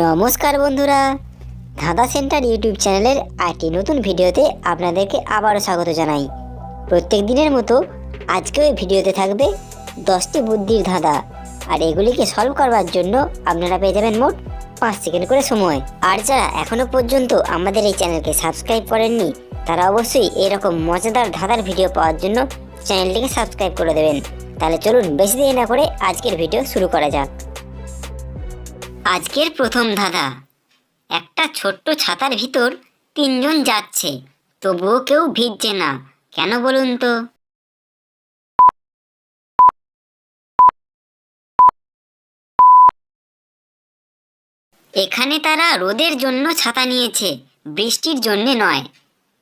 নমস্কার বন্ধুরা। ধাঁধা সেন্টার ইউটিউব চ্যানেলের আরেকটি নতুন ভিডিওতে আপনাদেরকে আবারও স্বাগত জানাই। প্রত্যেক দিনের মতো আজকেও এই ভিডিওতে থাকবে দশটি বুদ্ধির ধাঁধা। আর এগুলিকে সলভ করবার জন্য আপনারা পেয়ে যাবেন মোট পাঁচ সেকেন্ড করে সময়। আর যারা এখনও পর্যন্ত আমাদের এই চ্যানেলকে সাবস্ক্রাইব করেননি, তারা অবশ্যই এরকম মজাদার ধাঁধার ভিডিও পাওয়ার জন্য চ্যানেলটিকে সাবস্ক্রাইব করে দেবেন। তাহলে চলুন বেশি দেরি না করে আজকের ভিডিও শুরু করা যাক। আজকের প্রথম ধাঁধা। একটা ছোট্ট ছাতার ভিতর তিনজন যাচ্ছে, তবুও কেউ ভিজছে না। কেন বলুন তো? এখানে তারা রোদের জন্য ছাতা নিয়েছে, বৃষ্টির জন্য নয়।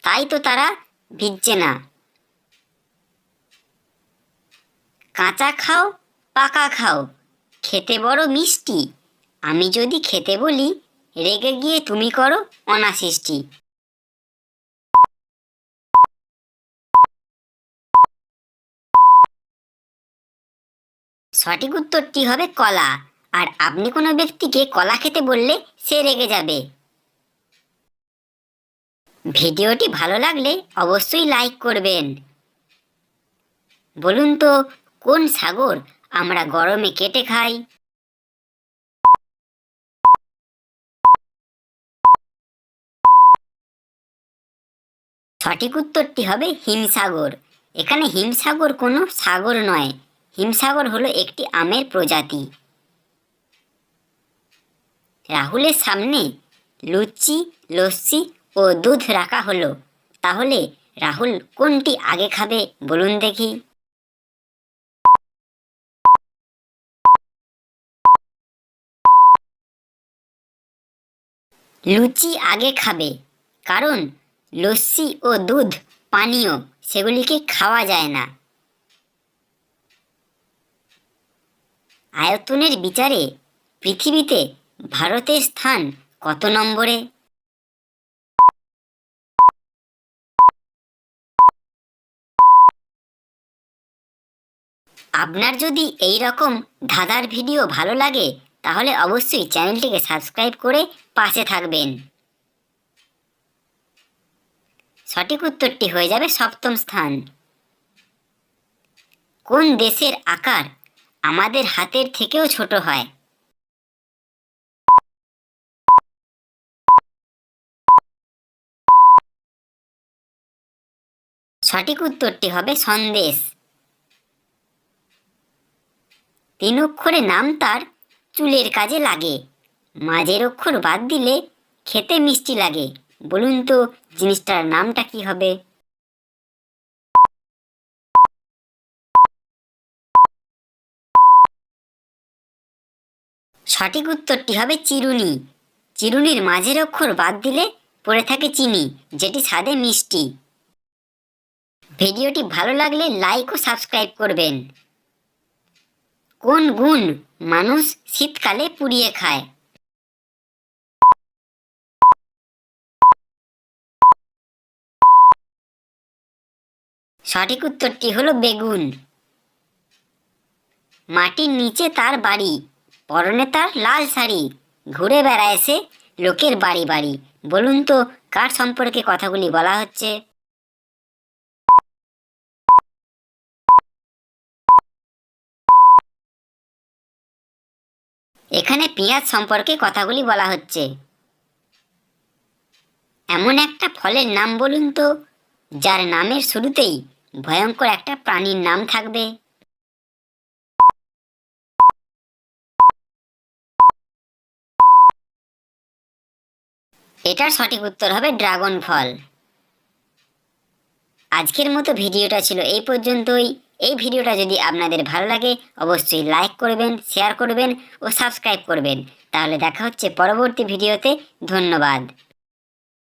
তাই তো তারা ভিজছে না। কাঁচা খাও, পাকা খাও, খেতে বড় মিষ্টি। আমি যদি খেতে বলি, রেগে গিয়ে তুমি করো অনাসৃষ্টি। সঠিক উত্তরটি হবে কলা। আর আপনি কোনো ব্যক্তিকে কলা খেতে বললে সে রেগে যাবে। ভিডিওটি ভালো লাগলে অবশ্যই লাইক করবেন। বলুন তো, কোন সাগর আমরা গরমে কেটে খাই? সঠিক উত্তরটি হবে হিমসাগর। এখানে হিমসাগর কোনো সাগর নয়। হিমসাগর হলো একটি আমের প্রজাতি। রাহুলের সামনে লুচি, লস্যি ও দুধ রাখা হলো। তাহলে রাহুল কোনটি আগে খাবে বলুন দেখি। লুচি আগে খাবে, কারণ লস্যি ও দুধ, পানীয়, সেগুলিকে খাওয়া যায় না। আয়তনের বিচারে পৃথিবীতে ভারতের স্থান কত নম্বরে? আপনার যদি এই রকম ধাঁধার ভিডিও ভালো লাগে, তাহলে অবশ্যই চ্যানেলটিকে সাবস্ক্রাইব করে পাশে থাকবেন। সঠিক উত্তরটি হয়ে যাবে সপ্তম স্থান। কোন দেশের আকার আমাদের হাতের থেকেও ছোট হয়? সঠিক উত্তরটি হবে সন্দেশ। তিন অক্ষরে নাম তার চুলের কাজে লাগে। মাঝের অক্ষর বাদ দিলে খেতে মিষ্টি লাগে। বলুন তো, জিনিসটার নামটা কি হবে? সঠিক উত্তরটি হবে চিরুনি। চিরুনির মাঝের অক্ষর বাদ দিলে পড়ে থাকে চিনি, যেটি স্বাদে মিষ্টি। ভিডিওটি ভালো লাগলে লাইক ও সাবস্ক্রাইব করবেন। কোন গুণ মানুষ শীতকালে পুড়িয়ে খায়? সঠিক উত্তরটি হলো বেগুন। মাটির নিচে তার বাড়ি, পরনে তার লাল শাড়ি, ঘুরে বেড়ায় সে লোকের বাড়ি বাড়ি। বলুন তো, কার সম্পর্কে কথাগুলি বলা হচ্ছে? এখানে পেঁয়াজ সম্পর্কে কথাগুলি বলা হচ্ছে। এমন একটা ফলের নাম বলুন তো, যার নামের শুরুতেই ভয়ঙ্কর একটা প্রাণীর নাম থাকবে। এটার সঠিক উত্তর হবে ড্রাগন ফল। আজকের মতো ভিডিওটা ছিল এই পর্যন্তই। এই ভিডিওটা যদি আপনাদের ভালো লাগে, অবশ্যই লাইক করবেন, শেয়ার করবেন ও সাবস্ক্রাইব করবেন। তাহলে দেখা হচ্ছে পরবর্তী ভিডিওতে। ধন্যবাদ।